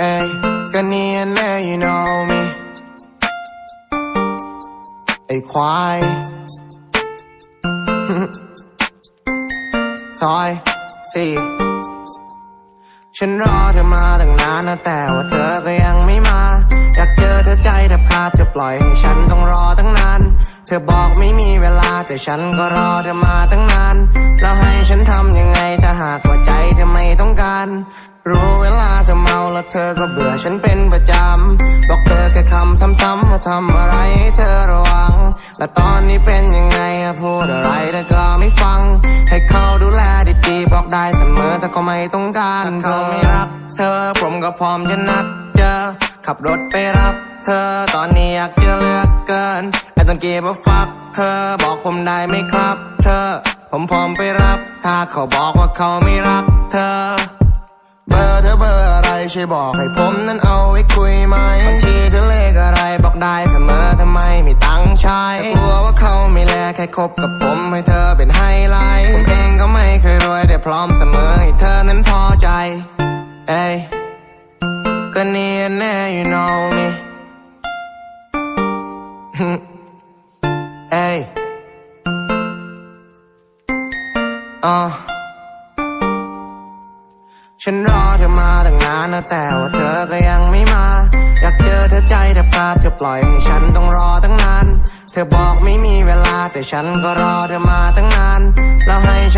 เอ้ยก็เนียนแน่ you know me ไอ้ควายซอยสี่ฉันรอเธอมาตั้งนานนะแต่ว่าเธอก็ยังไม่มา อยากเจอเธอใจแทบขาดเธอปล่อยให้ฉันต้องรอตั้งนาน เธอบอกไม่มีเวลาแต่ฉันก็รอเธอมาตั้งนาน แล้วให้ฉันทำยังไงถ้าหากว่าใจเธอไม่ต้องการ รู้เวลาเธอเมาแล้วเธอก็เบื่อฉันเป็นประจำ บอกเธอแค่คำซ้ำๆว่าทำอะไรให้เธอระวัง และตอนนี้เป็นยังไงอะพูดอะไรเธอก็ไม่ฟัง ให้เขาดูแลดีๆบอกได้เสมอแต่ก็ไม่ต้องการถ้าเขาไม่รัก เธอผมก็พร้อมจะนัดเจอขับรถไปรับ เธอตอนนี้อยากเจอเหลือกเกินไอ้ต้นเกียร์ฟัก เธอบอกผมได้ไหมครับ เธอผมพร้อมไปรับ ถ้าเขาบอกว่าเขาไม่รัก เธอ เบอร์เธอเบอร์อะไรช่วยบอกให้ผมนั้นเอาไว้คุยไหมบัญชีเธอเลขอะไรบอกได้เสมอทำไมไม่ตั้งค์ใช้แต่กลัวว่าเขาไม่แลแค่คบกับผมให้เธอเป็นไฮไลท์ผมเองก็ไม่เคยรวยแต่พร้อมเสมอให้เธอนั้นพอใจ เอ้ยก็เนียนแน่ you know me เอ้ยอ่า ฉันรอเธอมาตั้งนานนะแต่ว่าเธอก็ยังไม่มา อยากเจอเธอใจแต่พลาดเธอปล่อยให้ฉันต้องรอตั้งนาน เธอบอกไม่มีเวลาแต่ฉันก็รอเธอมาตั้งนาน แล้วให้ฉัน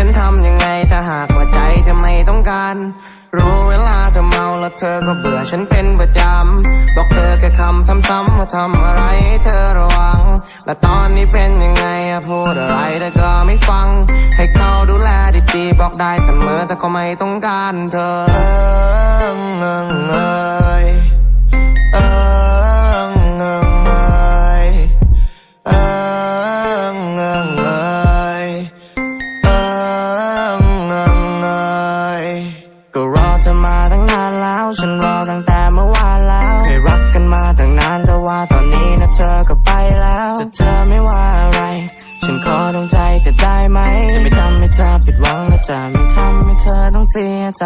เธอก็เบื่อฉันเป็นประจำ บอกเธอแค่คำซ้ำๆว่าทำอะไรให้เธอระวัง และตอนนี้เป็นยังไงอะพูดอะไรเธอก็ไม่ฟัง ให้เขาดูแลดีๆบอกได้เสมอแต่ก็ไม่ต้องการเธอ เธอไม่ว่าอะไร ฉันขอดวงใจจะได้ไหม จะไม่ทำให้เธอผิดหวังและจะไม่ทำให้เธอต้องเสียใจ